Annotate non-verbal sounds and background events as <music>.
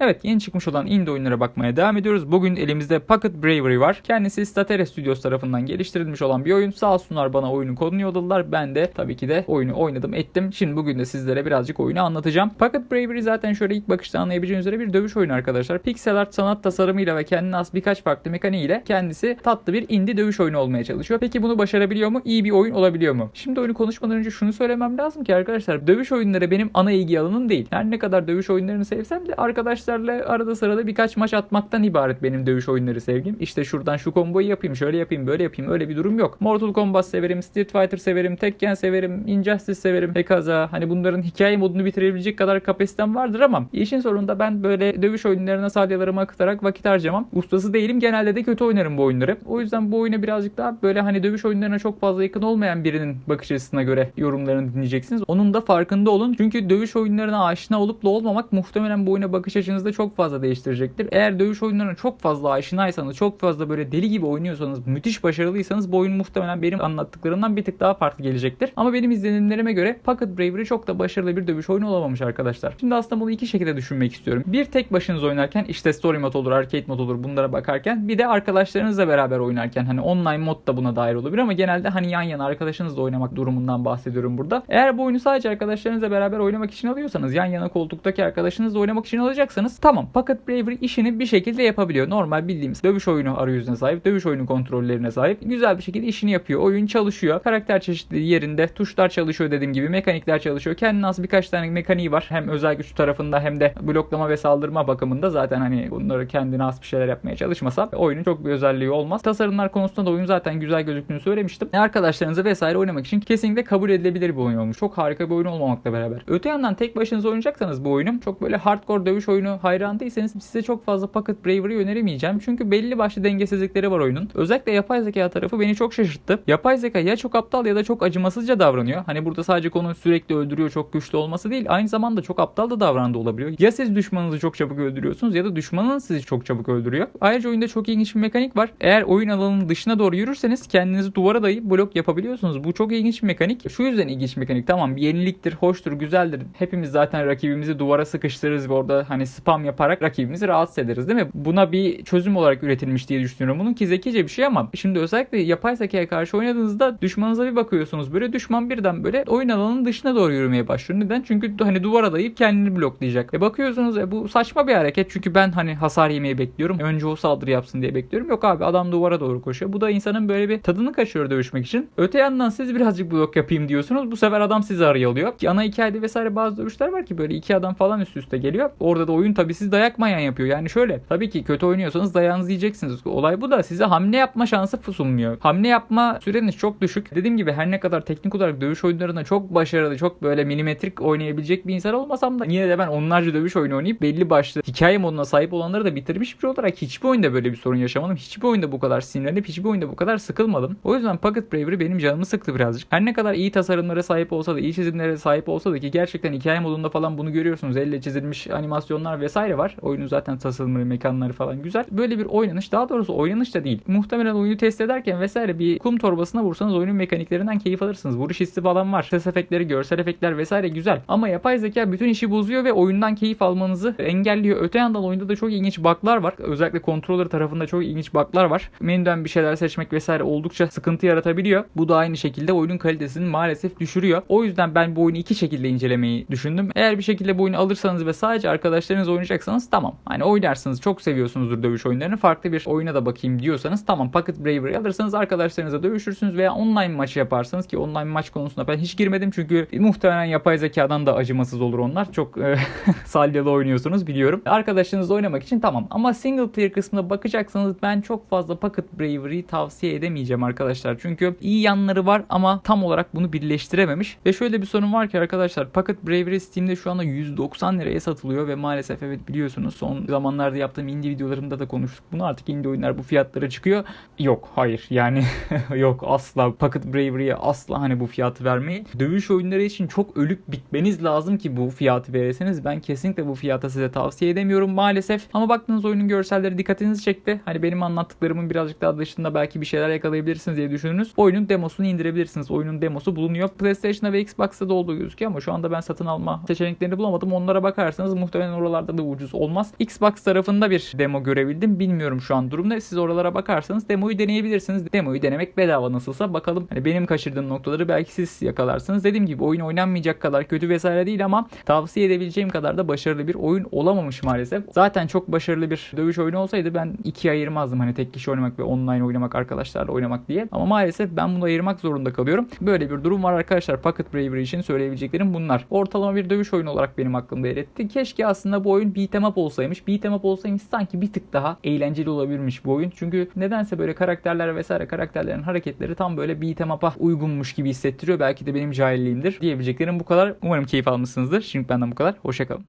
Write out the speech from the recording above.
Evet yeni çıkmış olan indie oyunlara bakmaya devam ediyoruz. Bugün elimizde Pocket Bravery var. Kendisi Statere Studios tarafından geliştirilmiş olan bir oyun. Sağ olsunlar bana oyunu kodunu yolladılar. Ben de tabii ki de oyunu oynadım ettim. Şimdi bugün de sizlere birazcık oyunu anlatacağım. Pocket Bravery zaten şöyle ilk bakışta anlayabileceğiniz üzere bir dövüş oyunu arkadaşlar. Pixel art sanat tasarımıyla ve kendine has birkaç farklı mekaniğiyle kendisi tatlı bir indie dövüş oyunu olmaya çalışıyor. Peki bunu başarabiliyor mu? İyi bir oyun olabiliyor mu? Şimdi oyunu konuşmadan önce şunu söylemem lazım ki arkadaşlar dövüş oyunları benim ana ilgi alanım değil. Her ne kadar dövüş oyunlarını sevsem de arkadaşlarla arada sırada birkaç maç atmaktan ibaret benim dövüş oyunları sevgim. İşte şuradan şu komboyu yapayım, şöyle yapayım, böyle yapayım. Öyle bir durum yok. Mortal Kombat severim, Street Fighter severim, Tekken severim, Injustice severim, Hekaza. Hani bunların hikaye modunu bitirebilecek kadar kapasitem vardır ama işin sonunda ben böyle dövüş oyunlarına salyalarımı akıtarak vakit harcamam. Ustası değilim. Genelde de kötü oynarım bu oyunları. O yüzden bu oyuna birazcık daha böyle hani dövüş oyunlarına çok fazla yakın olmayan birinin bakış açısına göre yorumlarını dinleyeceksiniz. Onun da farkında olun. Çünkü dövüş oyunlarına aşina olup da olmamak muhtemelen bu oyuna bakış açınızda çok fazla değiştirecektir. Eğer dövüş oyunlarına çok fazla aşinaysanız, çok fazla böyle deli gibi oynuyorsanız, müthiş başarılıysanız bu oyun muhtemelen benim anlattıklarımdan bir tık daha farklı gelecektir. Ama benim izlenimlerime göre Pocket Bravery çok da başarılı bir dövüş oyunu olamamış arkadaşlar. Şimdi aslında bunu iki şekilde düşünmek istiyorum. Bir tek başınız oynarken işte story mod olur, arcade mod olur bunlara bakarken bir de arkadaşlarınızla beraber oynarken hani online mod da buna dair olabilir ama genelde hani yan yana arkadaşınızla oynamak durumundan bahsediyorum burada. Eğer bu oyunu sadece arkadaşlarınızla beraber oynamak için alıyorsanız yan yana koltuktaki arkadaşınızla oynamak için alacaksanız tamam Pocket Bravery işini bir şekilde yapabiliyor. Normal bildiğimiz dövüş oyunu arayüzüne sahip, dövüş oyunu kontrollerine sahip. Güzel bir şekilde işini yapıyor. Oyun çalışıyor. Karakter çeşitliliği yerinde. Tuşlar çalışıyor dediğim gibi. Mekanikler çalışıyor. Kendine has birkaç tane mekaniği var. Hem özel güç tarafında hem de bloklama ve saldırma bakımında zaten hani bunları kendine has bir şeyler yapmaya çalışmasa oyunun çok bir özelliği olmaz. Tasarımlar konusunda da oyun zaten güzel gözüktüğünü söylemiştim. Arkadaşlarınızı vesaire oynamak için kesinlikle kabul edilebilir bir oyun olmuş. Çok harika bir oyun olmamakla beraber. Öte yandan tek başınıza oynayacaksanız bu oyunu çok böyle hardcore dövüş oyunu hayran değilseniz size çok fazla Pocket Bravery öneremeyeceğim. Çünkü belli başlı dengesizlikleri var oyunun. Özellikle yapay zeka tarafı beni çok şaşırttı. Yapay zeka ya çok aptal ya da çok acımasızca davranıyor. Hani burada sadece konu sürekli öldürüyor çok güçlü olması değil. Aynı zamanda çok aptal da davrandığı olabiliyor. Ya siz düşmanınızı çok çabuk öldürüyorsunuz ya da düşmanın sizi çok çabuk öldürüyor. Ayrıca oyunda çok ilginç bir mekanik var. Eğer oyun alanının dışına doğru yürürseniz kendinizi duvara dayayıp blok yapabiliyorsunuz. Bu çok ilginç bir mekanik. Şu yüzden ilginç mekanik. Tamam bir yeniliktir, hoştur, güzeldir. Hepimiz zaten rakibimizi duvara sıkıştırırız ve orada hani spam yaparak rakibimizi rahatsız ederiz değil mi? Buna bir çözüm olarak üretilmiş diye düşünüyorum bunun ki zekice bir şey ama şimdi özellikle yapay zekaya karşı oynadığınızda düşmanınıza bir bakıyorsunuz böyle düşman birden böyle oyun alanının dışına doğru yürümeye başlıyor. Neden? Çünkü hani duvara dayayıp kendini bloklayacak. E bakıyorsunuz e, bu saçma bir hareket çünkü ben hani hasar yemeyi bekliyorum. Önce o saldırı yapsın diye bekliyorum. Yok abi adam duvara doğru koşuyor. Bu da insanın böyle bir tadını kaçırıyor dövüşmek için. Öte yandan siz birazcık blok yapayım diyorsunuz. Bu sefer adam sizi arıyor oluyor. Ki ana hikayede vesaire bazı dövüşler var ki böyle iki adam falan üst üste geliyor. Orada da oyun tabii siz dayak manyan yapıyor. Yani şöyle tabii ki kötü oynuyorsanız dayağınızı yiyeceksiniz. Olay bu da size hamle yapma şansı sunmuyor. Hamle yapma süreniz çok düşük. Dediğim gibi her ne kadar teknik olarak dövüş oyunlarında çok başarılı, çok böyle milimetrik oynayabilecek bir insan olmasam da yine de ben onlarca dövüş oyunu oynayıp belli başlı hikaye moduna sahip olanları da bitirmiş bir olarak hiçbir oyunda böyle bir sorun yaşamadım. Hiçbir oyunda bu kadar sinirlenip hiçbir oyunda bu kadar sıkılmadım. O yüzden Pocket Bravery benim canımı sıktı birazcık. Her ne kadar iyi tasarımlara sahip olsa da, iyi çizimlere sahip olsa da ki gerçekten hikaye modunda falan bunu görüyorsunuz. Elle çizilmiş animasyonlar vesaire var. Oyunun zaten tasarımları, mekanları falan güzel. Böyle bir oynanış daha doğrusu oynanış da değil. Muhtemelen oyunu test ederken vesaire bir kum torbasına vursanız oyunun mekaniklerinden keyif alırsınız. Vuruş hissi falan var. Ses efektleri, görsel efektler vesaire güzel. Ama yapay zeka bütün işi bozuyor ve oyundan keyif almanızı engelliyor. Öte yandan oyunda da çok ilginç bug'lar var. Özellikle controller tarafında çok ilginç bug'lar var. Menüden bir şeyler seçmek vesaire oldukça sıkıntı yaratabiliyor. Bu da aynı şekilde oyunun kalitesini maalesef düşürüyor. O yüzden ben bu oyunu iki şekilde incelemeyi düşündüm. Eğer bir şekilde bu oyunu alırsanız ve sadece arkadaşlarınız oynayacaksanız tamam. Hani oynarsınız. Çok seviyorsunuzdur dövüş oyunlarını. Farklı bir oyuna da bakayım diyorsanız tamam Pocket Bravery alırsanız arkadaşlarınızla dövüşürsünüz veya online maç yaparsanız ki online maç konusunda ben hiç girmedim çünkü muhtemelen yapay zekadan da acımasız olur onlar. Çok e, <laughs> salyalı oynuyorsunuz biliyorum. Arkadaşlarınızla oynamak için tamam ama single player kısmına bakacaksanız ben çok fazla Pocket Bravery tavsiye edemeyeceğim arkadaşlar. Çünkü iyi yanları var ama tam olarak bunu birleştirememiş. Ve şöyle bir sorun var ki arkadaşlar Pocket Bravery Steam'de şu anda 190 liraya satılıyor ve maalesef evet biliyorsunuz son zamanlarda yaptığım indie videolarımda da konuştuk. Bunu artık indie oyunlar bu fiyatlara çıkıyor. Yok hayır yani <laughs> yok asla Pocket Bravery'ye asla hani bu fiyatı vermeyin. Dövüş oyunları için çok ölüp bitmeniz lazım ki bu fiyatı verirseniz ben kesinlikle bu fiyata size tavsiye edemiyorum maalesef. Ama baktığınız oyunun görselleri dikkatinizi çekti. Hani benim anlattıklarımın birazcık daha dışında belki bir şeyler yakalayabilirsiniz diye düşündünüz. Oyunun demosunu indirebilirsiniz. Oyunun demosu bulunuyor. PlayStation'da ve Xbox'ta da olduğu gözüküyor ama şu anda ben satın alma seçeneklerini bulamadım. Onlara bakarsanız muhtemelen oralarda da ucuz olmaz. Xbox tarafında bir demo görebildim. Bilmiyorum şu an durumda. Siz oralara bakarsanız demoyu deneyebilirsiniz. Demoyu denemek bedava nasılsa bakalım. Hani benim kaçırdığım noktaları belki siz yakalarsınız. Dediğim gibi oyun oynanmayacak kadar kötü vesaire değil ama tavsiye edebileceğim kadar da başarılı bir oyun olamamış maalesef. Zaten çok başarılı bir dövüş oyunu olsaydı ben ikiye ayırmazdım. Hani tek kişi oynamak ve online oynamak arkadaşlarla oynamak diye. Ama maalesef ben bunu ayırmak zorunda kalıyorum. Böyle bir durum var arkadaşlar. Pocket Bravery için söyleyebileceklerim bunlar. Ortalama bir dövüş oyunu olarak benim aklımda yer etti. Keşke aslında bu oyun beat'em up olsaymış. Beat'em up olsaymış sanki bir tık daha eğlenceli olabilirmiş bu oyun. Çünkü nedense böyle karakterler vesaire karakterlerin hareketleri tam böyle beat'em up'a uygunmuş gibi hissettiriyor. Belki de benim cahilliğimdir. Diyebileceklerim bu kadar. Umarım keyif almışsınızdır. Şimdi benden bu kadar. Hoşçakalın.